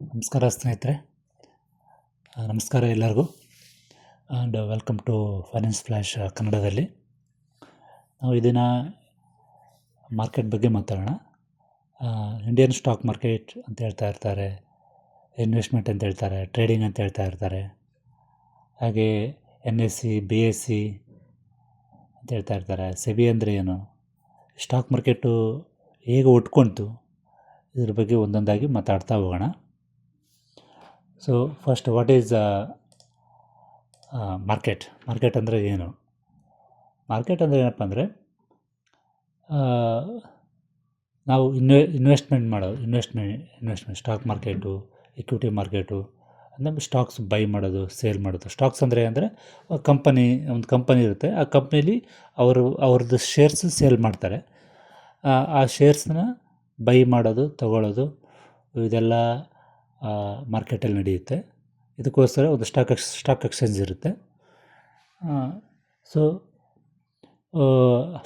ನಮಸ್ಕಾರ ಸ್ನೇಹಿತರೆ. ನಮಸ್ಕಾರ ಎಲ್ಲರಿಗೂ. And welcome to finance flash ಕನ್ನಡದಲ್ಲಿ. ನಾವು ಇದನ್ನು ಮಾರ್ಕೆಟ್ ಬಗ್ಗೆ ಮಾತಾಡೋಣ. ಇಂಡಿಯನ್ ಸ್ಟಾಕ್ ಮಾರ್ಕೆಟ್ ಅಂತ ಹೇಳ್ತಾ ಇರ್ತಾರೆ. ಇನ್ವೆಸ್ಟ್ಮೆಂಟ್ ಅಂತ ಹೇಳ್ತಾರೆ. ಟ್ರೇಡಿಂಗ್ ಅಂತ ಹೇಳ್ತಾ ಇರ್ತಾರೆ. ಹಾಗೆ N S C B S C ಅಂತ ಹೇಳ್ತಾ ಇರ್ತಾರೆ. ಸೆಬಿ ಅಂದರೆ ಏನು? ಸ್ಟಾಕ್ ಮಾರ್ಕೆಟು ಹೇಗೆ ಉಟ್ಕೊಳ್ತು ಇದ್ರ ಬಗ್ಗೆ ಒಂದೊಂದಾಗಿ ಮಾತಾಡ್ತಾ ಹೋಗೋಣ. So first what is market market ಅಂದರೆ ಏನು? ಮಾರ್ಕೆಟ್ ಅಂದರೆ ಏನಪ್ಪ ಅಂದರೆ ನಾವು ಇನ್ವೆ ಇನ್ವೆಸ್ಟ್ಮೆಂಟ್ ಮಾಡೋದು investment investment stock market equity market ಅಂದರೆ ಸ್ಟಾಕ್ಸ್ ಬೈ ಮಾಡೋದು ಸೇಲ್ ಮಾಡೋದು. ಸ್ಟಾಕ್ಸ್ ಅಂದರೆ ಅಂದರೆ ಕಂಪನಿ ಒಂದು ಕಂಪನಿ ಇರುತ್ತೆ. ಆ ಕಂಪ್ನೀಲಿ ಅವರು ಅವ್ರದ್ದು ಶೇರ್ಸ್ ಸೇಲ್ ಮಾಡ್ತಾರೆ. ಆ, ಶೇರ್ಸ್ನ ಬೈ ಮಾಡೋದು ತಗೊಳ್ಳೋದು ಇದೆಲ್ಲ ಮಾರ್ಕೆಟಲ್ಲಿ ನಡೆಯುತ್ತೆ. ಇದಕ್ಕೋಸ್ಕರ ಒಂದು ಸ್ಟಾಕ್ ಎಕ್ಸ್ ಸ್ಟಾಕ್ ಎಕ್ಸ್ಚೇಂಜ್ ಇರುತ್ತೆ. ಸೊ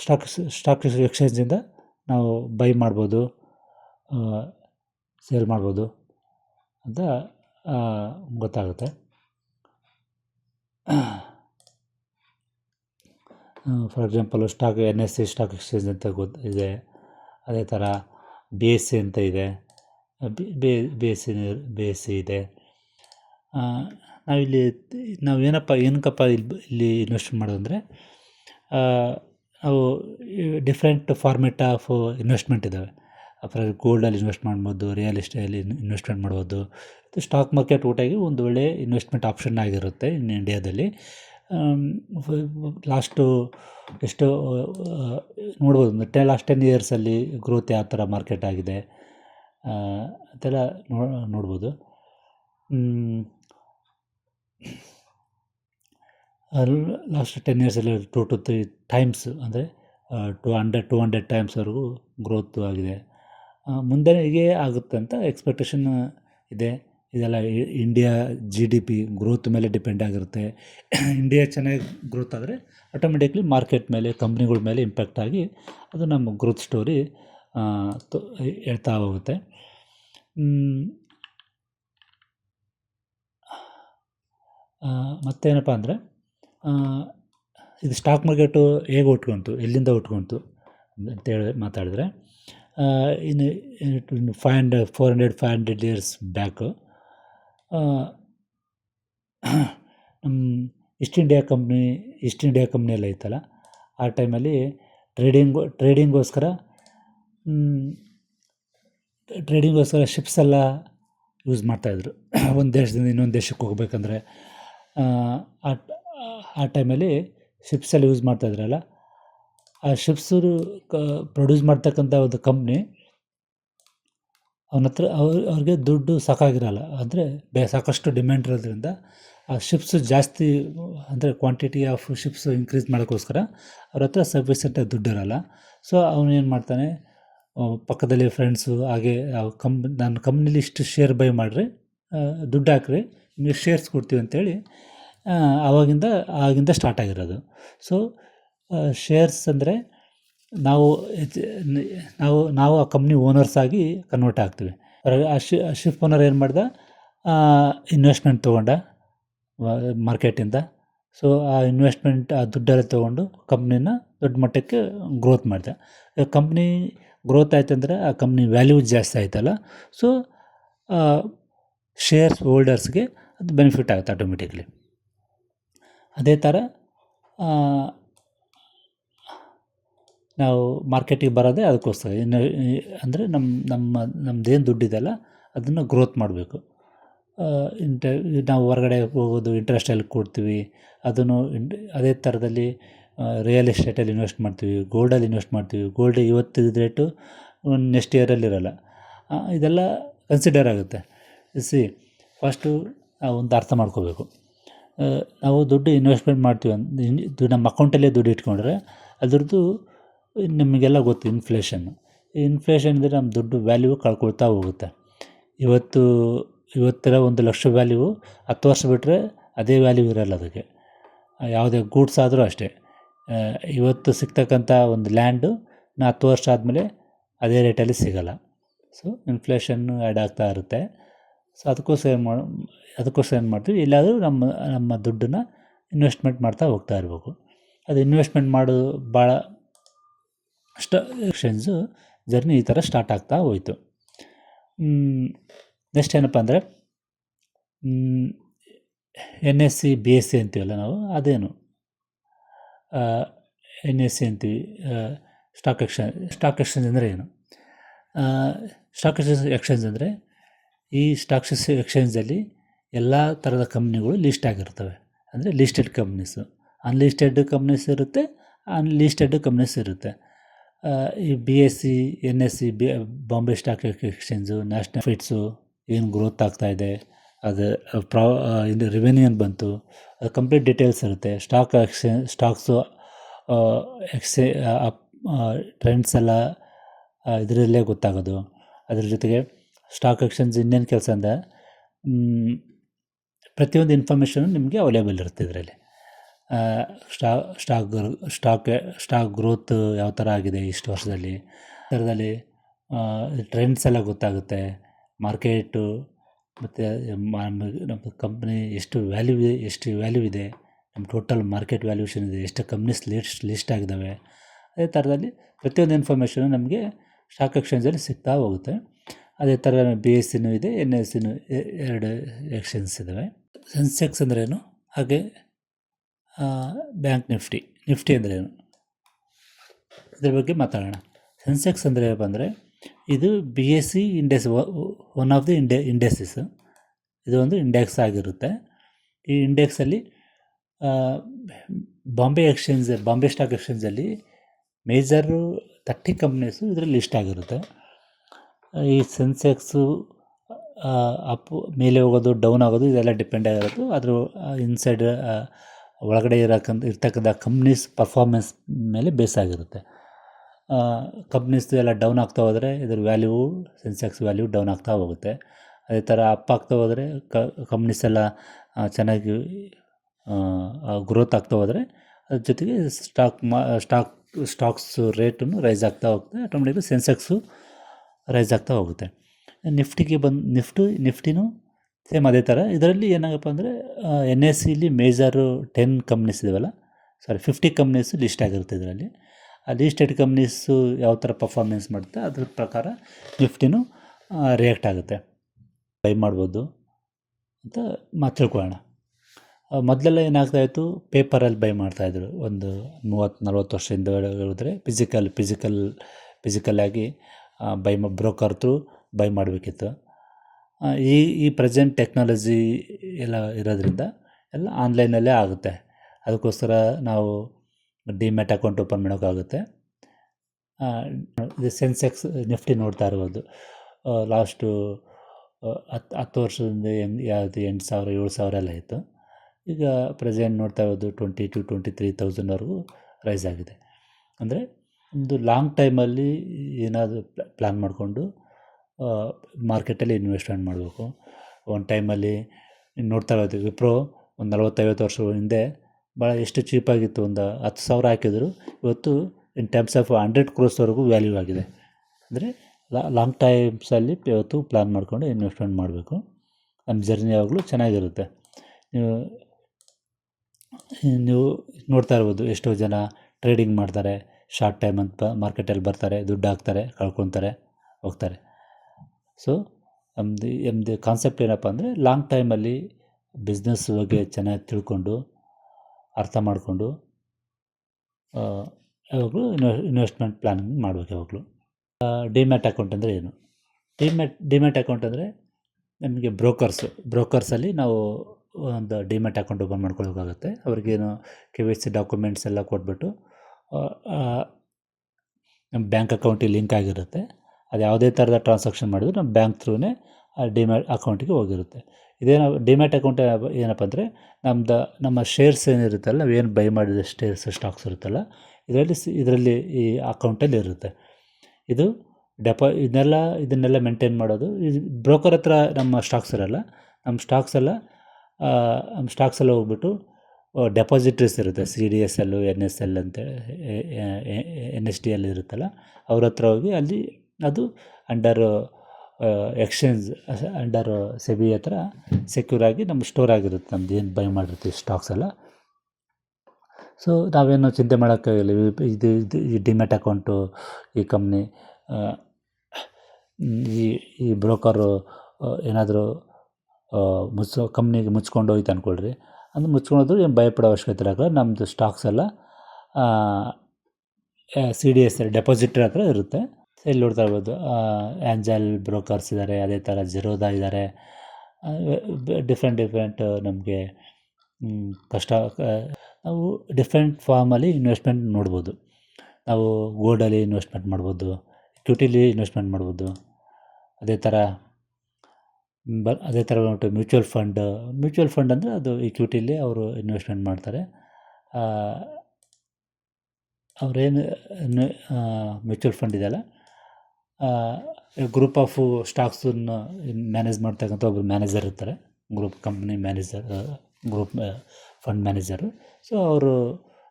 ಸ್ಟಾಕ್ ಸ್ಟಾಕ್ ಎಕ್ಸ್ಚೇಂಜಿಂದ ನಾವು ಬೈ ಮಾಡ್ಬೋದು ಸೇಲ್ ಮಾಡ್ಬೋದು ಅಂತ ಗೊತ್ತಾಗುತ್ತೆ. For example stock N S C stock exchange ಅಂತ ಗೊತ್ತು ಇದೆ. ಅದೇ ಥರ ಬಿ ಎಸ್ ಸಿ ಅಂತ ಇದೆ. B B S C B S C ಇದೆ ನಾವಿಲ್ಲಿ ನಾವು ಏನಪ್ಪ ಏನಕ್ಕಪ್ಪ ಇಲ್ಲಿ ಇಲ್ಲಿ ಇನ್ವೆಸ್ಟ್ ಮಾಡೋದಂದರೆ ನಾವು ಡಿಫ್ರೆಂಟ್ ಫಾರ್ಮೆಟ್ ಆಫ್ ಇನ್ವೆಸ್ಟ್ಮೆಂಟ್ ಇದ್ದಾವೆ ಅಪ್ರ ಗೋಲ್ಡಲ್ಲಿ ಇನ್ವೆಸ್ಟ್ ಮಾಡ್ಬೋದು ರಿಯಲ್ ಎಸ್ಟೇಟಲ್ಲಿ ಇನ್ವೆಸ್ಟ್ಮೆಂಟ್ ಮಾಡ್ಬೋದು. ಸ್ಟಾಕ್ ಮಾರ್ಕೆಟ್ ಊಟಾಗಿ ಒಂದು ಒಳ್ಳೆಯ ಇನ್ವೆಸ್ಟ್ಮೆಂಟ್ ಆಪ್ಷನ್ ಆಗಿರುತ್ತೆ ಇನ್ ಇಂಡಿಯಾದಲ್ಲಿ ಲಾಸ್ಟು ಎಷ್ಟು ನೋಡ್ಬೋದು ಟೆ ಲಾಸ್ಟ್ ಟೆನ್ ಇಯರ್ಸಲ್ಲಿ ಗ್ರೋತ್ ಯಾವ ಥರ ಮಾರ್ಕೆಟ್ ಆಗಿದೆ. ಅದೆಲ್ಲ ನೋ ನೋಡ್ಬೋದು. ಲಾಸ್ಟ್ ಟೆನ್ ಇಯರ್ಸಲ್ಲಿ ಟು ಟು ತ್ರೀ ಟೈಮ್ಸ್ ಅಂದರೆ ಟು ಹಂಡ್ರೆಡ್ ಟು ಹಂಡ್ರೆಡ್ ಟೈಮ್ಸ್ವರೆಗೂ ಗ್ರೋತ್ ಆಗಿದೆ. ಮುಂದೆ ಹೀಗೆ ಆಗುತ್ತೆ ಅಂತ ಎಕ್ಸ್ಪೆಕ್ಟೇಷನ್ ಇದೆ. ಇದೆಲ್ಲ India G D P growth ಮೇಲೆ ಡಿಪೆಂಡ್ ಆಗಿರುತ್ತೆ. ಇಂಡಿಯಾ ಚೆನ್ನಾಗಿ ಗ್ರೋತ್ ಆದರೆ ಆಟೋಮೆಟಿಕ್ಲಿ ಮಾರ್ಕೆಟ್ ಮೇಲೆ ಕಂಪ್ನಿಗಳ ಮೇಲೆ ಇಂಪ್ಯಾಕ್ಟ್ ಆಗಿ ಅದು ನಮ್ಮ ಗ್ರೋತ್ ಸ್ಟೋರಿ ಹೇಳ್ತಾ ಹೋಗುತ್ತೆ. ಮತ್ತೇನಪ್ಪ ಅಂದರೆ ಇದು ಸ್ಟಾಕ್ ಮಾರ್ಕೆಟು ಹೇಗೆ ಉಟ್ಕೊಂತು ಎಲ್ಲಿಂದ ಉಟ್ಕೊಂತು ಅಂತೇಳಿ ಮಾತಾಡಿದ್ರೆ ಆ, ಇನ್ನು ಇನ್ನು five hundred four hundred five hundred years back ನಮ್ಮ East India company East India ಕಂಪ್ನಿಯಲ್ಲಿ ಐತಲ್ಲ ಆ ಟೈಮಲ್ಲಿ ಟ್ರೇಡಿಂಗು ಟ್ರೇಡಿಂಗೋಸ್ಕರ ಟ್ರೇಡಿಂಗೋಸ್ಕರ ಶಿಪ್ಸ್ ಎಲ್ಲ ಯೂಸ್ ಮಾಡ್ತಾಯಿದ್ರು ಒಂದು ದೇಶದಿಂದ ಇನ್ನೊಂದು ದೇಶಕ್ಕೆ ಹೋಗ್ಬೇಕಂದ್ರೆ ಆ, ಆ ಟೈಮಲ್ಲಿ ಶಿಪ್ಸೆಲ್ಲ ಯೂಸ್ ಮಾಡ್ತಾಯಿದ್ರಲ್ಲ ಆ ಶಿಪ್ಸರು ಕ ಪ್ರೊಡ್ಯೂಸ್ ಮಾಡ್ತಕ್ಕಂಥ ಒಂದು ಕಂಪ್ನಿ ಅವನ ಹತ್ರ ಅವ್ರ ಅವ್ರಿಗೆ ದುಡ್ಡು ಸಾಕಾಗಿರಲ್ಲ. ಅಂದರೆ ಬೇ ಸಾಕಷ್ಟು ಡಿಮ್ಯಾಂಡ್ ಇರೋದ್ರಿಂದ ಆ ಶಿಪ್ಸ್ ಜಾಸ್ತಿ ಅಂದರೆ ಕ್ವಾಂಟಿಟಿ ಆಫ್ ಶಿಪ್ಸ್ ಇನ್ಕ್ರೀಸ್ ಮಾಡೋಕ್ಕೋಸ್ಕರ ಅವ್ರ ಹತ್ರ ಸಫಿಷಿಯೆಂಟಾಗಿ ದುಡ್ಡು ಇರೋಲ್ಲ. ಸೊ ಅವನೇನು ಮಾಡ್ತಾನೆ ಪಕ್ಕದಲ್ಲಿ ಫ್ರೆಂಡ್ಸು ಹಾಗೆ ಕಂಪ್ ನಾನು ಕಂಪ್ನಿಲಿ ಇಷ್ಟು ಶೇರ್ ಬೈ ಮಾಡಿರಿ ದುಡ್ಡು ಹಾಕ್ರಿ ನಿಮಗೆ ಶೇರ್ಸ್ ಕೊಡ್ತೀವಿ ಅಂತೇಳಿ ಆವಾಗಿಂದ, ಆಗಿಂದ ಸ್ಟಾರ್ಟ್ ಆಗಿರೋದು. ಸೊ ಶೇರ್ಸ್ ಅಂದರೆ ನಾವು ನಾವು ನಾವು ಆ ಕಂಪ್ನಿ ಓನರ್ಸ್ ಆಗಿ ಕನ್ವರ್ಟ್ ಆಗ್ತೀವಿ. ಆ ಶಿ ಓನರ್ ಏನು ಮಾಡ್ದ? ಇನ್ವೆಸ್ಟ್ಮೆಂಟ್ ತೊಗೊಂಡ ಮಾರ್ಕೆಟಿಂದ ಸೊ ಆ ಇನ್ವೆಸ್ಟ್ಮೆಂಟ್ ಆ ದುಡ್ಡೆಲ್ಲ ತೊಗೊಂಡು ಕಂಪ್ನಿನ ದೊಡ್ಡ ಮಟ್ಟಕ್ಕೆ ಗ್ರೋತ್ ಮಾಡಿದೆ. ಕಂಪ್ನಿ ಗ್ರೋತ್ ಆಯ್ತಂದ್ರೆ ಆ ಕಂಪ್ನಿ ವ್ಯಾಲ್ಯೂ ಜಾಸ್ತಿ ಆಯ್ತಲ್ಲ. ಸೊ ಶೇರ್ಸ್ ಹೋಲ್ಡರ್ಸ್ಗೆ ಅದು ಬೆನಿಫಿಟ್ ಆಗುತ್ತೆ ಆಟೋಮೆಟಿಕ್ಲಿ ಅದೇ ಥರ ನಾವು ಮಾರ್ಕೆಟಿಗೆ ಬರೋದೇ ಅದಕ್ಕೋಸ್ಕರ. ಇನ್ನು, ಅಂದರೆ ನಮ್ಮ ನಮ್ಮ ನಮ್ಮದೇನು ದುಡ್ಡಿದೆಯಲ್ಲ ಅದನ್ನು ಗ್ರೋತ್ ಮಾಡಬೇಕು. ಇಂಟ ನಾವು ಹೊರಗಡೆ ಹೋಗೋದು ಇಂಟ್ರೆಸ್ಟಲ್ಲಿ ಕೊಡ್ತೀವಿ, ಅದನ್ನು, ಅದೇ ಥರದಲ್ಲಿ ರಿಯಲ್ ಎಸ್ಟೇಟಲ್ಲಿ ಇನ್ವೆಸ್ಟ್ ಮಾಡ್ತೀವಿ ಗೋಲ್ಡಲ್ಲಿ ಇನ್ವೆಸ್ಟ್ ಮಾಡ್ತೀವಿ. ಗೋಲ್ಡ್ ಇವತ್ತು ರೇಟು ನೆಕ್ಸ್ಟ್ ಇಯರಲ್ಲಿ ಇರೋಲ್ಲ. ಇದೆಲ್ಲ ಕನ್ಸಿಡರ್ ಆಗುತ್ತೆ. ಸಿ ಫಸ್ಟು ಒಂದು ಅರ್ಥ ಮಾಡ್ಕೋಬೇಕು. ನಾವು ದುಡ್ಡು ಇನ್ವೆಸ್ಟ್ಮೆಂಟ್ ಮಾಡ್ತೀವಿ ಅಂತ ನಮ್ಮ ಅಕೌಂಟಲ್ಲೇ ದುಡ್ಡು ಇಟ್ಕೊಂಡ್ರೆ ಅದರದ್ದು ನಮಗೆಲ್ಲ ಗೊತ್ತು ಇನ್ಫ್ಲೇಷನ್ ಇನ್ಫ್ಲೇಷನ್ ಇದ್ದರೆ ನಮ್ಮ ದುಡ್ಡು ವ್ಯಾಲ್ಯೂ ಕಳ್ಕೊಳ್ತಾ ಹೋಗುತ್ತೆ. ಇವತ್ತು, ಇವತ್ತರ ಒಂದು ಲಕ್ಷ ವ್ಯಾಲ್ಯೂ ಹತ್ತು ವರ್ಷ ಬಿಟ್ಟರೆ ಅದೇ ವ್ಯಾಲ್ಯೂ ಇರಲ್ಲ ಅದಕ್ಕೆ. ಯಾವುದೇ ಗೂಡ್ಸ್ ಆದರೂ ಅಷ್ಟೇ. ಇವತ್ತು ಸಿಗ್ತಕ್ಕಂಥ ಒಂದು ಲ್ಯಾಂಡು ಇನ್ನು ಹತ್ತು ವರ್ಷ ಆದಮೇಲೆ ಅದೇ ರೇಟಲ್ಲಿ ಸಿಗೋಲ್ಲ. ಸೊ ಇನ್ಫ್ಲೇಷನ್ನು ಆ್ಯಡ್ ಆಗ್ತಾ ಇರುತ್ತೆ. ಸೊ ಅದಕ್ಕೋಸ್ಕರ ಏನು ಮಾಡಿ, ಅದಕ್ಕೋಸ್ಕರ ಏನು ಮಾಡ್ತೀವಿ? ಇಲ್ಲಾದರೂ ನಮ್ಮ ನಮ್ಮ ದುಡ್ಡನ್ನು ಇನ್ವೆಸ್ಟ್ಮೆಂಟ್ ಮಾಡ್ತಾ ಹೋಗ್ತಾ ಇರಬೇಕು. ಅದು ಇನ್ವೆಸ್ಟ್ಮೆಂಟ್ ಮಾಡೋದು ಭಾಳ ಅಷ್ಟ ಎಕ್ಸ್ಚೇಂಜು ಜರ್ನಿ ಈ ಥರ ಸ್ಟಾರ್ಟ್ ಆಗ್ತಾ ಹೋಯಿತು. ನೆಕ್ಸ್ಟ್ ಏನಪ್ಪ ಅಂದರೆ N S C B S C ಅಂತೀವಲ್ಲ ನಾವು, ಅದೇನು? ಎನ್ ಎಸ್ ಸಿ ಅಂತೀವಿ ಸ್ಟಾಕ್ ಎಕ್ಸ್ಚೇಂಜ್ ಸ್ಟಾಕ್ ಎಕ್ಸ್ಚೇಂಜ್ ಅಂದರೆ ಏನು? ಸ್ಟಾಕ್ ಎಕ್ಸ್ಚೇಂಜ್ ಎಕ್ಸ್ಚೇಂಜ್ ಅಂದರೆ ಈ ಸ್ಟಾಕ್ ಎಕ್ಸ್ಚೇಂಜಲ್ಲಿ ಎಲ್ಲ ಥರದ ಕಂಪ್ನಿಗಳು ಲಿಸ್ಟ್ ಆಗಿರ್ತವೆ. ಅಂದರೆ ಲಿಸ್ಟೆಡ್ ಕಂಪ್ನೀಸು ಅನ್ಲಿಸ್ಟೆಡ್ ಕಂಪ್ನೀಸ್ ಇರುತ್ತೆ ಅನ್ಲಿಸ್ಟೆಡ್ ಕಂಪ್ನೀಸ್ ಇರುತ್ತೆ. ಈ B S C N S C B Bombay stock exchange national fits ಏನು ಗ್ರೋತ್ ಆಗ್ತಾ ಇದೆ, ಅದು ಪ್ರಾ ಇದು ರೆವೆನ್ಯೂ ಏನು ಬಂತು ಕಂಪ್ಲೀಟ್ ಡೀಟೇಲ್ಸ್ ಇರುತ್ತೆ. ಸ್ಟಾಕ್ ಎಕ್ಸ್ಚೇಂಜ್ ಸ್ಟಾಕ್ಸು ಎಕ್ಸ್ಚೇ ಟ್ರೆಂಡ್ಸ್ ಎಲ್ಲ ಇದರಲ್ಲೇ ಗೊತ್ತಾಗೋದು. ಅದ್ರ ಜೊತೆಗೆ ಸ್ಟಾಕ್ ಎಕ್ಸ್ಚೇಂಜ್ ಇನ್ನೇನು ಕೆಲಸ ಅಂದರೆ ಪ್ರತಿಯೊಂದು ಇನ್ಫಾರ್ಮೇಷನು ನಿಮಗೆ ಅವೈಲೇಬಲ್ ಇರುತ್ತೆ ಇದರಲ್ಲಿ. ಸ್ಟಾ ಸ್ಟಾಕ್ ಸ್ಟಾಕ್ ಸ್ಟಾಕ್ ಗ್ರೋತ್ ಯಾವ ಥರ ಆಗಿದೆ ಇಷ್ಟು ವರ್ಷದಲ್ಲಿ ಥರದಲ್ಲಿ ಟ್ರೆಂಡ್ಸ್ ಎಲ್ಲ ಗೊತ್ತಾಗುತ್ತೆ. ಮಾರ್ಕೆಟು ಮತ್ತು ನಮ್ಮ ಕಂಪ್ನಿ ಎಷ್ಟು ವ್ಯಾಲ್ಯೂ ಇದೆ, ಎಷ್ಟು ವ್ಯಾಲ್ಯೂ ಇದೆ, ನಮ್ಮ ಟೋಟಲ್ ಮಾರ್ಕೆಟ್ ವ್ಯಾಲ್ಯೂಷನ್ ಇದೆ, ಎಷ್ಟು ಕಂಪ್ನೀಸ್ ಲಿಸ್ಟ್ ಲಿಸ್ಟ್ ಆಗಿದ್ದಾವೆ ಅದೇ ಥರದಲ್ಲಿ ಪ್ರತಿಯೊಂದು ಇನ್ಫಾರ್ಮೇಷನು ನಮಗೆ ಸ್ಟಾಕ್ ಎಕ್ಸ್ಚೇಂಜಲ್ಲಿ ಸಿಗ್ತಾ ಹೋಗುತ್ತೆ. ಅದೇ ಥರ ಬಿ ಎಸ್ ಸಿನೂ ಇದೆ ಎನ್ ಎಸ್ ಸಿನೂ ಎರಡು ಎಕ್ಸ್ಚೇಂಜಸ್ ಇದ್ದಾವೆ ಸೆನ್ಸೆಕ್ಸ್ ಅಂದ್ರೇನು ಹಾಗೆ ಬ್ಯಾಂಕ್ ನಿಫ್ಟಿ ನಿಫ್ಟಿ ಅಂದ್ರೇನು ಇದ್ರ ಬಗ್ಗೆ ಮಾತಾಡೋಣ. ಸೆನ್ಸೆಕ್ಸ್ ಅಂದರೆ ಏನಪ್ಪ ಅಂದರೆ ಇದು B S C index one of the ಇಂಡೆ indexes ಇದು ಒಂದು ಇಂಡೆಕ್ಸ್ ಆಗಿರುತ್ತೆ ಈ ಇಂಡೆಕ್ಸಲ್ಲಿ ಬಾಂಬೆ ಎಕ್ಸ್ಚೇಂಜ್ ಬಾಂಬೆ ಸ್ಟಾಕ್ ಎಕ್ಸ್ಚೇಂಜಲ್ಲಿ ಮೇಜರು ತರ್ಟಿ ಕಂಪ್ನೀಸು ಇದರಲ್ಲಿ ಲಿಸ್ಟ್ ಆಗಿರುತ್ತೆ ಈ ಸೆನ್ಸೆಕ್ಸು ಅಪ್ ಮೇಲೆ ಹೋಗೋದು ಡೌನ್ ಆಗೋದು ಇದೆಲ್ಲ ಡಿಪೆಂಡ್ ಆಗಿರೋದು ಅದ್ರ ಇನ್ಸೈಡ್ ಒಳಗಡೆ ಇರಕ್ಕಂಥ ಇರ್ತಕ್ಕಂಥ ಕಂಪ್ನೀಸ್ ಪರ್ಫಾರ್ಮೆನ್ಸ್ ಮೇಲೆ ಬೇಸ್ ಆಗಿರುತ್ತೆ ಕಂಪ್ನೀಸ್ದು ಎಲ್ಲ ಡೌನ್ ಆಗ್ತಾ ಹೋದರೆ ಇದ್ರ ವ್ಯಾಲ್ಯೂ ಸೆನ್ಸೆಕ್ಸ್ ವ್ಯಾಲ್ಯೂ ಡೌನ್ ಆಗ್ತಾ ಹೋಗುತ್ತೆ. ಅದೇ ಥರ ಅಪ್ ಆಗ್ತಾ ಹೋದರೆ ಕಂಪ್ನೀಸ್ ಎಲ್ಲ ಚೆನ್ನಾಗಿ ಗ್ರೋತ್ ಆಗ್ತಾ ಹೋದರೆ ಅದ್ರ ಜೊತೆಗೆ ಸ್ಟಾಕ್ ಮಾ ಸ್ಟಾಕ್ ಸ್ಟಾಕ್ಸ್ ರೇಟನ್ನು ರೈಸ್ ಆಗ್ತಾ ಹೋಗುತ್ತೆ. ಆಟೋಮೆಟಿಕ್ಲಿ ಸೆನ್ಸೆಕ್ಸು ರೈಸ್ ಆಗ್ತಾ ಹೋಗುತ್ತೆ. ನಿಫ್ಟಿಗೆ ಬಂದು ನಿಫ್ಟು ನಿಫ್ಟಿನೂ ಸೇಮ್ ಅದೇ ಥರ ಇದರಲ್ಲಿ ಏನಾಗಪ್ಪ ಅಂದರೆ ಎನ್ ಎಸ್ ಸಿಲಿ ಮೇಜರು ಟೆನ್ ಕಂಪ್ನೀಸ್ ಇದಾವಲ್ಲ ಸಾರಿ ಫಿಫ್ಟಿ ಕಂಪ್ನೀಸು ಲಿಸ್ಟ್ ಆಗಿರುತ್ತೆ ಇದರಲ್ಲಿ. ಲಿಸ್ಟೆಡ್ ಕಂಪ್ನೀಸು ಯಾವ ಥರ ಪರ್ಫಾರ್ಮೆನ್ಸ್ ಮಾಡುತ್ತೆ, ಅದ್ರ ಪ್ರಕಾರ ನಿಫ್ಟಿನೂ ರಿಯಾಕ್ಟ್ ಆಗುತ್ತೆ. ಬೈ ಮಾಡ್ಬೋದು ಅಂತ ಮಾತು ತಿಳ್ಕೊಳ್ಳೋಣ. ಮೊದಲೆಲ್ಲ ಏನಾಗ್ತಾಯಿತ್ತು ಪೇಪರಲ್ಲಿ ಬೈ ಮಾಡ್ತಾಯಿದ್ರು ಒಂದು ಮೂವತ್ತು, ನಲ್ವತ್ತು ವರ್ಷದಿಂದ ಹೇಳಿದ್ರೆ ಫಿಸಿಕಲ್ ಫಿಸಿಕಲ್ ಫಿಸಿಕಲ್ಲಾಗಿ ಬೈ ಮಾ ಬ್ರೋಕರ್ ತ್ರೂ ಬೈ ಮಾಡಬೇಕಿತ್ತು. ಈ ಈ ಪ್ರೆಸೆಂಟ್ ಟೆಕ್ನಾಲಜಿ ಎಲ್ಲ ಇರೋದ್ರಿಂದ ಎಲ್ಲ ಆನ್ಲೈನಲ್ಲೇ ಆಗುತ್ತೆ. ಅದಕ್ಕೋಸ್ಕರ ನಾವು ಡಿಮ್ಯಾಟ್ ಅಕೌಂಟ್ ಓಪನ್ ಮಾಡೋಕ್ಕಾಗುತ್ತೆ. ಇದು ಸೆನ್ಸೆಕ್ಸ್ ನಿಫ್ಟಿ ನೋಡ್ತಾ ಇರ್ಬೋದು. ಲಾಸ್ಟು ಹತ್ತು ಹತ್ತು ವರ್ಷದಿಂದ ಹೆಂಗ್, ಯಾವುದು ಎಂಟು ಸಾವಿರ, ಏಳು ಸಾವಿರ ಎಲ್ಲ ಇತ್ತು. ಈಗ ಪ್ರೆಸೆಂಟ್ ನೋಡ್ತಾ ಇರೋದು ಟ್ವೆಂಟಿ ಟು ಟ್ವೆಂಟಿ ತ್ರೀ ತೌಸಂಡ್ವರೆಗೂ ರೈಸ್ ಆಗಿದೆ. ಅಂದರೆ ಒಂದು ಲಾಂಗ್ ಟೈಮಲ್ಲಿ ಏನಾದರೂ ಪ್ಲ್ಯಾನ್ ಮಾಡಿಕೊಂಡು ಮಾರ್ಕೆಟಲ್ಲಿ ಇನ್ವೆಸ್ಟ್ಮೆಂಟ್ ಮಾಡಬೇಕು. ಒಂದು ಟೈಮಲ್ಲಿ ನೋಡ್ತಾ ಇರೋದು ವಿಪ್ರೋ ಒಂದು ನಲ್ವತ್ತೈವತ್ತು ವರ್ಷಗಳ ಹಿಂದೆ ಭಾಳ ಎಷ್ಟು ಚೀಪಾಗಿತ್ತು ಒಂದು ಹತ್ತು ಸಾವಿರ ಹಾಕಿದ್ರು, ಇವತ್ತು ಇನ್ ಟರ್ಮ್ಸ್ ಆಫ್ ಹಂಡ್ರೆಡ್ ಕ್ರೋಸ್ವರೆಗೂ ವ್ಯಾಲ್ಯೂ ಆಗಿದೆ. ಅಂದರೆ ಲಾಂಗ್ ಟೈಮ್ಸಲ್ಲಿ ಇವತ್ತು ಪ್ಲ್ಯಾನ್ ಮಾಡಿಕೊಂಡು ಇನ್ವೆಸ್ಟ್ಮೆಂಟ್ ಮಾಡಬೇಕು. ನಮ್ಮ ಜರ್ನಿ ಯಾವಾಗಲೂ ಚೆನ್ನಾಗಿರುತ್ತೆ. ನೀವು ನೀವು ನೋಡ್ತಾ ಇರ್ಬೋದು ಎಷ್ಟೋ ಜನ ಟ್ರೇಡಿಂಗ್ ಮಾಡ್ತಾರೆ ಶಾರ್ಟ್ ಟೈಮ್ ಅಂತ ಮಾರ್ಕೆಟಲ್ಲಿ ಬರ್ತಾರೆ, ದುಡ್ಡು ಹಾಕ್ತಾರೆ, ಕಳ್ಕೊತಾರೆ, ಹೋಗ್ತಾರೆ. ಸೊ ನಮ್ಮದು ನಮ್ಮದು ಕಾನ್ಸೆಪ್ಟ್ ಏನಪ್ಪ ಅಂದರೆ ಲಾಂಗ್ ಟೈಮಲ್ಲಿ ಬಿಸ್ನೆಸ್ ಬಗ್ಗೆ ಚೆನ್ನಾಗಿ ತಿಳ್ಕೊಂಡು ಅರ್ಥ ಮಾಡಿಕೊಂಡು ಯಾವಾಗಲೂ ಇನ್ವೆ, ಇನ್ವೆಸ್ಟ್ಮೆಂಟ್ ಪ್ಲಾನಿಂಗ್ ಮಾಡ್ಬೇಕು ಯಾವಾಗಲೂ. ಡಿಮ್ಯಾಟ್ ಅಕೌಂಟ್ ಅಂದರೆ ಏನು? ಡಿಮ್ಯಾಟ್ ಡಿಮ್ಯಾಟ್ ಅಕೌಂಟ್ ಅಂದರೆ ನಮಗೆ ಬ್ರೋಕರ್ಸು, ಬ್ರೋಕರ್ಸಲ್ಲಿ ನಾವು ಒಂದು ಡಿಮ್ಯಾಟ್ ಅಕೌಂಟ್ ಓಪನ್ ಮಾಡ್ಕೊಳ್ಬೇಕಾಗುತ್ತೆ. ಅವ್ರಿಗೇನು ಕೆ ವೈ ಸಿ ಡಾಕ್ಯುಮೆಂಟ್ಸ್ ಎಲ್ಲ ಕೊಟ್ಬಿಟ್ಟು ನಮ್ಮ ಬ್ಯಾಂಕ್ ಅಕೌಂಟಿಗೆ ಲಿಂಕ್ ಆಗಿರುತ್ತೆ. ಅದು ಯಾವುದೇ ಥರದ ಟ್ರಾನ್ಸಾಕ್ಷನ್ ಮಾಡಿದ್ರು ನಮ್ಮ ಬ್ಯಾಂಕ್ ತ್ರೂನೇ ಆ ಡಿಮ್ಯಾಟ್ ಅಕೌಂಟಿಗೆ ಹೋಗಿರುತ್ತೆ. ಇದೇನು ಡಿಮ್ಯಾಟ್ ಅಕೌಂಟ್ ಏನಪ್ಪ ಅಂದರೆ ನಮ್ದು ನಮ್ಮ ಶೇರ್ಸ್ ಏನಿರುತ್ತಲ್ಲ ಏನು ಬೈ ಮಾಡಿದ ಶೇರ್ಸ್ ಸ್ಟಾಕ್ಸ್ ಇರುತ್ತಲ್ಲ, ಇದರಲ್ಲಿ ಇದರಲ್ಲಿ ಈ ಅಕೌಂಟಲ್ಲಿ ಇರುತ್ತೆ. ಇದು ಡೆಪಾ ಇದನ್ನೆಲ್ಲ ಇದನ್ನೆಲ್ಲ ಮೇಂಟೈನ್ ಮಾಡೋದು. ಇದು ಬ್ರೋಕರ್ ಹತ್ರ ನಮ್ಮ ಸ್ಟಾಕ್ಸ್ ಇರಲ್ಲ ನಮ್ಮ ಸ್ಟಾಕ್ಸ್ ಎಲ್ಲ ನಮ್ಮ ಸ್ಟಾಕ್ಸ್ ಎಲ್ಲ ಹೋಗ್ಬಿಟ್ಟು ಡೆಪಾಸಿಟ್ರೀಸ್ ಇರುತ್ತೆ. C D S L N S L ಅಂತ ಎನ್ ಎಸ್ ಡಿ ಎಲ್ ಇರುತ್ತಲ್ಲ, ಅವ್ರ ಹತ್ರ ಹೋಗಿ ಅಲ್ಲಿ ಅದು ಅಂಡರ್ ಎಕ್ಸ್ಚೇಂಜ್ ಅಂಡರ್ ಸೆಬಿ ಹತ್ರ ಸೆಕ್ಯೂರ್ ಆಗಿ ನಮ್ಮ ಸ್ಟೋರ್ ಆಗಿರುತ್ತೆ. ನಮ್ದು ಏನು ಬೈ ಮಾಡಿರ್ತೀವಿ ಸ್ಟಾಕ್ಸ್ ಎಲ್ಲ. ಸೊ ನಾವೇನು ಚಿಂತೆ ಮಾಡೋಕ್ಕಾಗಿಲ್ಲ. ಇದು ಇದು, ಈ ಡಿಮ್ಯಾಟ್ ಅಕೌಂಟು ಈ ಕಂಪ್ನಿ ಈ ಈ ಬ್ರೋಕರು ಏನಾದರೂ ಮುಚ್ಚೋ ಕಂಪ್ನಿಗೆ ಮುಚ್ಕೊಂಡು ಹೋಯ್ತು ಅನ್ಕೊಳ್ರಿ. ಅಂದ್ರೆ ಮುಚ್ಕೊಂಡೋದ್ರು ಏನು ಭಯಪಡೋ ಅವಶ್ಯಕತೆ ಇರೋಲ್ಲ ನಮ್ಮದು ಸ್ಟಾಕ್ಸ್ ಎಲ್ಲ ಸಿ ಡಿ ಎಸ್ ಡೆಪಾಸಿಟ್ರ್ ಹತ್ರ ಇರುತ್ತೆ. ಇಲ್ಲಿ ನೋಡ್ತಾ ಇರ್ಬೋದು? ಆ್ಯಂಜಲ್ ಬ್ರೋಕರ್ಸ್ ಇದ್ದಾರೆ ಅದೇ ಥರ ಜಿರೋದಾ ಇದ್ದಾರೆ ಡಿಫ್ರೆಂಟ್ ಡಿಫ್ರೆಂಟ್ ನಮಗೆ ಕಷ್ಟ ನಾವು ಡಿಫ್ರೆಂಟ್ ಫಾರ್ಮಲ್ಲಿ ಇನ್ವೆಸ್ಟ್ಮೆಂಟ್ ನೋಡ್ಬೋದು. ನಾವು ಗೋಲ್ಡಲ್ಲಿ ಇನ್ವೆಸ್ಟ್ಮೆಂಟ್ ಮಾಡ್ಬೋದು ಇಕ್ವಿಟಿಲಿ ಇನ್ವೆಸ್ಟ್ಮೆಂಟ್ ಮಾಡ್ಬೋದು. ಅದೇ ಥರ ಬ, ಅದೇ ಥರ ಉಂಟು ಮ್ಯೂಚುವಲ್ ಫಂಡ್ ಮ್ಯೂಚುವಲ್ ಫಂಡ್ ಅಂದರೆ ಅದು ಇಕ್ವಿಟಿಲಿ ಅವರು ಇನ್ವೆಸ್ಟ್ಮೆಂಟ್ ಮಾಡ್ತಾರೆ. ಅವರೇನು ಮ್ಯೂಚುವಲ್ ಫಂಡ್ ಇದೆಯಲ್ಲ? ಗ್ರೂಪ್ ಆಫ್ ಸ್ಟಾಕ್ಸನ್ನು ಮ್ಯಾನೇಜ್ ಮಾಡ್ತಕ್ಕಂಥ ಒಬ್ಬರು ಮ್ಯಾನೇಜರ್ ಇರ್ತಾರೆ. Group company manager group fund manager so ಅವರು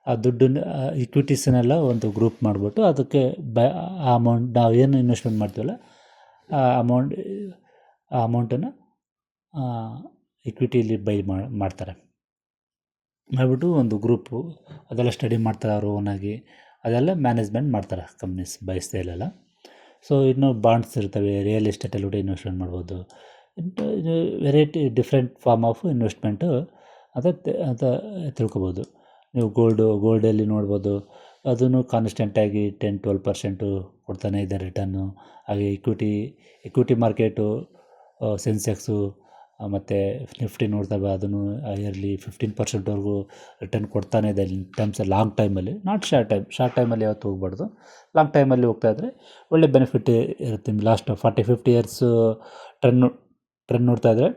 ಆ ದುಡ್ಡನ್ನ ಇಕ್ವಿಟೀಸನ್ನೆಲ್ಲ ಒಂದು ಗ್ರೂಪ್ ಮಾಡಿಬಿಟ್ಟು ಅದಕ್ಕೆ ಬ, ಆ ಅಮೌಂಟ್ ನಾವು ಏನು ಇನ್ವೆಸ್ಟ್ಮೆಂಟ್ ಮಾಡ್ತೀವಲ್ಲ, ಆ ಅಮೌಂಟ್ ಆ ಅಮೌಂಟನ್ನು ಇಕ್ವಿಟಿಲಿ ಬೈ ಮಾಡ್ತಾರೆ. ಮಾಡಿಬಿಟ್ಟು ಒಂದು ಗ್ರೂಪು ಅದೆಲ್ಲ ಸ್ಟಡಿ ಮಾಡ್ತಾರೆ ಅವರು ಓನಾಗಿ ಅದೆಲ್ಲ ಮ್ಯಾನೇಜ್ಮೆಂಟ್ ಮಾಡ್ತಾರೆ ಕಂಪ್ನೀಸ್ ಬೈ ಸೇಲೆಲ್ಲ ಸೊ ಇನ್ನು ಬಾಂಡ್ಸ್ ಇರ್ತವೆ ರಿಯಲ್ ಎಸ್ಟೇಟಲ್ಲಿ ಕೂಡ ಇನ್ವೆಸ್ಟ್ಮೆಂಟ್ ಮಾಡ್ಬೋದು. ಇದು variety different form of investment ಅಂತ ಅಂತ ತಿಳ್ಕೊಬೋದು. ನೀವು ಗೋಲ್ಡು ಗೋಲ್ಡಲ್ಲಿ ನೋಡ್ಬೋದು ಅದೂ ಕಾನ್ಸ್ಟೆಂಟಾಗಿ ಟೆನ್ ಟ್ವೆಲ್ ಪರ್ಸೆಂಟು ಕೊಡ್ತಾನೆ ಇದೆ ರಿಟರ್ನು ಹಾಗೆ ಇಕ್ವಿಟಿ ಇಕ್ವಿಟಿ ಮಾರ್ಕೆಟು ಸೆನ್ಸೆಕ್ಸು ಮತ್ತು ನಿಫ್ಟಿ ನೋಡ್ತೇವೆ ಅದನ್ನು ಇಯರ್ಲಿ ಫಿಫ್ಟೀನ್ ಪರ್ಸೆಂಟ್ವರೆಗೂ ರಿಟರ್ನ್ ಕೊಡ್ತಾನೆ ಇದೆ ಇನ್ ಟರ್ಮ್ಸ್ ಲಾಂಗ್ ಟೈಮಲ್ಲಿ ನಾಟ್ ಶಾರ್ಟ್ ಟೈಮ್ ಶಾರ್ಟ್ ಟೈಮಲ್ಲಿ ಯಾವತ್ತು ಹೋಗ್ಬಾರ್ದು. ಲಾಂಗ್ ಟೈಮಲ್ಲಿ ಹೋಗ್ತಾ ಇದ್ದರೆ ಒಳ್ಳೆ ಬೆನಿಫಿಟ್ ಇರುತ್ತೆ. Last forty fifty years trend trend ನೋಡ್ತಾ ಇದ್ದರೆ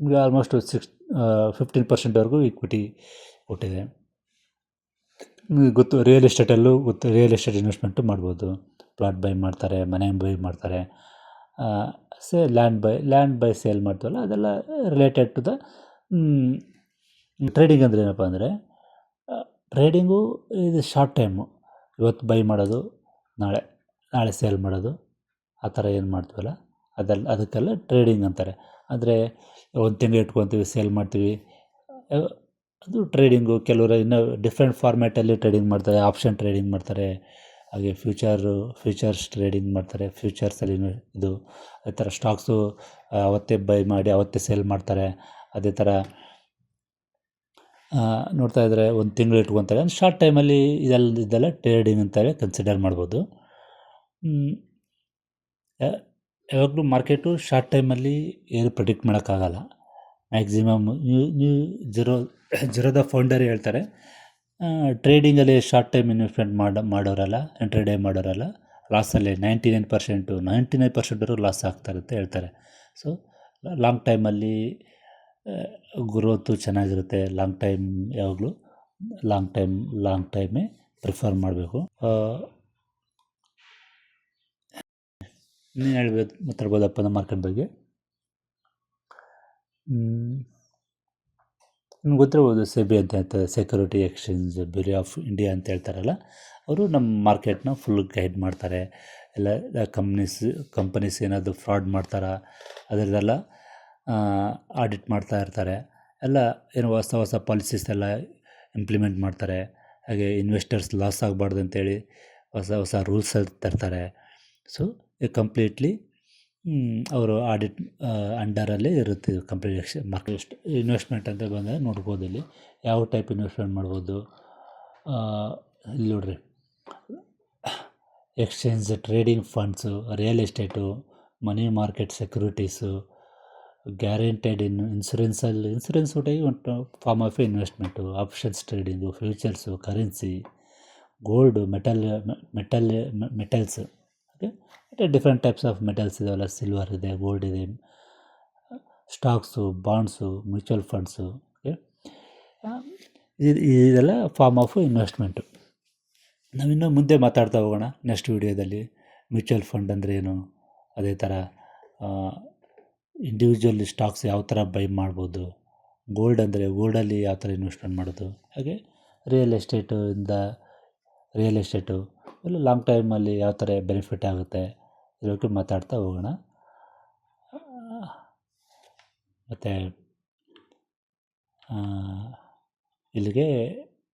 ನಿಮಗೆ ಆಲ್ಮೋಸ್ಟ್ ಸಿಕ್ಸ್ ಫಿಫ್ಟೀನ್ ಪರ್ಸೆಂಟ್ವರೆಗೂ ಇಕ್ವಿಟಿ ಕೊಟ್ಟಿದೆ. ನಿಮಗೆ ಗೊತ್ತು ರಿಯಲ್ ಎಸ್ಟೇಟಲ್ಲೂ ಗೊತ್ತು ರಿಯಲ್ ಎಸ್ಟೇಟ್ ಇನ್ವೆಸ್ಟ್ಮೆಂಟು ಮಾಡ್ಬೋದು. ಪ್ಲಾಟ್ ಬೈ ಮಾಡ್ತಾರೆ, ಮನೆ ಬೈ ಮಾಡ್ತಾರೆ. Say land buy land buy sale ಮಾಡ್ತೀವಲ್ಲ, ಅದೆಲ್ಲ ರಿಲೇಟೆಡ್ ಟು ದ ಟ್ರೇಡಿಂಗ್ ಅಂದರೆ ಏನಪ್ಪ ಅಂದರೆ ಟ್ರೇಡಿಂಗು ಇದು ಶಾರ್ಟ್ ಟೈಮು ಇವತ್ತು ಬೈ ಮಾಡೋದು, ನಾಳೆ ನಾಳೆ ಸೇಲ್ ಮಾಡೋದು, ಆ ಥರ ಏನು ಮಾಡ್ತೀವಲ್ಲ, ಅದೆಲ್ಲ, ಅದಕ್ಕೆಲ್ಲ ಟ್ರೇಡಿಂಗ್ ಅಂತಾರೆ. ಅಂದರೆ ಒಂದು ತಿಂಗಳು ಇಟ್ಕೊತೀವಿ ಸೇಲ್ ಮಾಡ್ತೀವಿ ಅದು ಟ್ರೇಡಿಂಗು ಕೆಲವರು ಇನ್ನೂ ಡಿಫ್ರೆಂಟ್ ಫಾರ್ಮ್ಯಾಟಲ್ಲಿ ಟ್ರೇಡಿಂಗ್ ಮಾಡ್ತಾರೆ ಆಪ್ಷನ್ ಟ್ರೇಡಿಂಗ್ ಮಾಡ್ತಾರೆ. ಹಾಗೆ ಫ್ಯೂಚರು, ಫ್ಯೂಚರ್ಸ್ ಟ್ರೇಡಿಂಗ್ ಮಾಡ್ತಾರೆ. ಫ್ಯೂಚರ್ಸಲ್ಲಿ ಇದು ಅದೇ ಥರ ಸ್ಟಾಕ್ಸು ಅವತ್ತೇ ಬೈ ಮಾಡಿ ಅವತ್ತೇ ಸೇಲ್ ಮಾಡ್ತಾರೆ. ಅದೇ ಥರ ನೋಡ್ತಾ ಇದ್ದರೆ ಒಂದು ತಿಂಗಳು ಇಟ್ಕೊತಾರೆ. ಶಾರ್ಟ್ ಟೈಮಲ್ಲಿ ಇದೆಲ್ಲ ಇದೆಲ್ಲ ಟ್ರೇಡಿಂಗ್ ಅಂತಲೇ ಕನ್ಸಿಡರ್ ಮಾಡ್ಬೋದು. ಯಾವಾಗಲೂ ಮಾರ್ಕೆಟು ಶಾರ್ಟ್ ಟೈಮಲ್ಲಿ ಏನು ಪ್ರಿಡಿಕ್ಟ್ ಮಾಡೋಕ್ಕಾಗಲ್ಲ. ಮ್ಯಾಕ್ಸಿಮಮ್ ನೀವು ನೀವು ಜೀರೋ ಜೀರೋದ ಫೌಂಡರ್ ಹೇಳ್ತಾರೆ. ಟ್ರೇಡಿಂಗಲ್ಲಿ ಶಾರ್ಟ್ ಟೈಮ್ ಇನ್ವೆಸ್ಟ್ಮೆಂಟ್ ಮಾಡೋ, ಮಾಡೋರಲ್ಲ ಇಂಟ್ರಡೇ ಮಾಡೋರಲ್ಲ ಲಾಸಲ್ಲಿ ninety nine percent ninety nine ಪರ್ಸೆಂಟ್ವರೆಗೂ loss ಆಗ್ತಾರೆ ಹೇಳ್ತಾರೆ. ಸೊ ಲಾಂಗ್ ಟೈಮಲ್ಲಿ ಗ್ರೋತು ಚೆನ್ನಾಗಿರುತ್ತೆ ಲಾಂಗ್ ಟೈಮ್ ಯಾವಾಗಲೂ ಲಾಂಗ್ ಟೈಮ್ ಲಾಂಗ್ ಟೈಮೇ ಪ್ರಿಫರ್ ಮಾಡಬೇಕು. ಇನ್ನೇನು ಹೇಳ್ಬೋದು ಮಾತಾಡ್ಬೋದಪ್ಪ ನಮ್ಮ ಮಾರ್ಕೆಟ್ ಬಗ್ಗೆ? ನಿಮ್ಗೆ ಗೊತ್ತಿರ್ಬೋದು ಸೆಬಿ ಅಂತ ಹೇಳ್ತಾರೆ security exchange bureau of India ಅಂತ ಹೇಳ್ತಾರಲ್ಲ, ಅವರು ನಮ್ಮ ಮಾರ್ಕೆಟ್ನ ಫುಲ್ ಗೈಡ್ ಮಾಡ್ತಾರೆ. ಎಲ್ಲ ಕಂಪ್ನೀಸ್ ಕಂಪನೀಸ್ ಏನಾದರೂ ಫ್ರಾಡ್ ಮಾಡ್ತಾರಾ ಅದರದೆಲ್ಲ ಆಡಿಟ್ ಮಾಡ್ತಾ ಇರ್ತಾರೆ. ಎಲ್ಲ ಏನು ಹೊಸ ಹೊಸ ಪಾಲಿಸೀಸ್ ಎಲ್ಲ ಇಂಪ್ಲಿಮೆಂಟ್ ಮಾಡ್ತಾರೆ. ಹಾಗೆ ಇನ್ವೆಸ್ಟರ್ಸ್ ಲಾಸ್ ಆಗಬಾರ್ದು ಅಂತೇಳಿ ಹೊಸ ಹೊಸ ರೂಲ್ಸ್ ತರ್ತಾರೆ. ಸೊ ಕಂಪ್ಲೀಟ್ಲಿ ಅವರು ಆಡಿಟ್ ಅಂಡರಲ್ಲೇ ಇರುತ್ತೆ ಕಂಪ್ನಿ ಮಾರ್ಕೆಟ್ ಇನ್ವೆಸ್ಟ್ಮೆಂಟ್ ಅಂತ ಬಂದರೆ ನೋಡ್ಬೋದು ಇಲ್ಲಿ. ಯಾವ ಟೈಪ್ ಇನ್ವೆಸ್ಟ್ಮೆಂಟ್ ಮಾಡ್ಬೋದು? ಇಲ್ಲಿ ನೋಡ್ರಿ. Exchange trading funds real estate money market securities guaranteed in ಇನ್ಸೂರೆನ್ಸಲ್ಲಿ insurance ಒಟ್ಟಿಗೆ ಒಂದು form of investment options trading futures currency gold metal metal metals okay. ಮತ್ತು ಡಿಫ್ರೆಂಟ್ ಟೈಪ್ಸ್ ಆಫ್ ಮೆಟಲ್ಸ್ ಇದಾವಲ್ಲ ಸಿಲ್ವರ್ ಇದೆ ಗೋಲ್ಡ್ ಇದೆ stocks bonds mutual funds okay ಇದು, ಇದೆಲ್ಲ form of investment ನಾವಿನ್ನೂ ಮುಂದೆ ಮಾತಾಡ್ತಾ ಹೋಗೋಣ ನೆಕ್ಸ್ಟ್ ವೀಡಿಯೋದಲ್ಲಿ ಮ್ಯೂಚುವಲ್ ಫಂಡ್ ಅಂದರೆ ಏನು? ಅದೇ ಥರ ಇಂಡಿವಿಜುವಲ್ ಸ್ಟಾಕ್ಸ್ ಯಾವ ಥರ ಬೈ ಮಾಡ್ಬೋದು? ಗೋಲ್ಡ್ ಅಂದರೆ ಗೋಲ್ಡಲ್ಲಿ ಯಾವ ಥರ ಇನ್ವೆಸ್ಟ್ಮೆಂಟ್ ಮಾಡೋದು? ಹಾಗೆ ರಿಯಲ್ ಎಸ್ಟೇಟು ಇಂದ ರಿಯಲ್ ಎಸ್ಟೇಟು ಎಲ್ಲ ಲಾಂಗ್ ಟೈಮಲ್ಲಿ ಯಾವ ಥರ ಬೆನಿಫಿಟ್ ಆಗುತ್ತೆ? ಇದ್ರ ಮಾತಾಡ್ತಾ ಹೋಗೋಣ. ಮತ್ತು ಇಲ್ಲಿಗೆ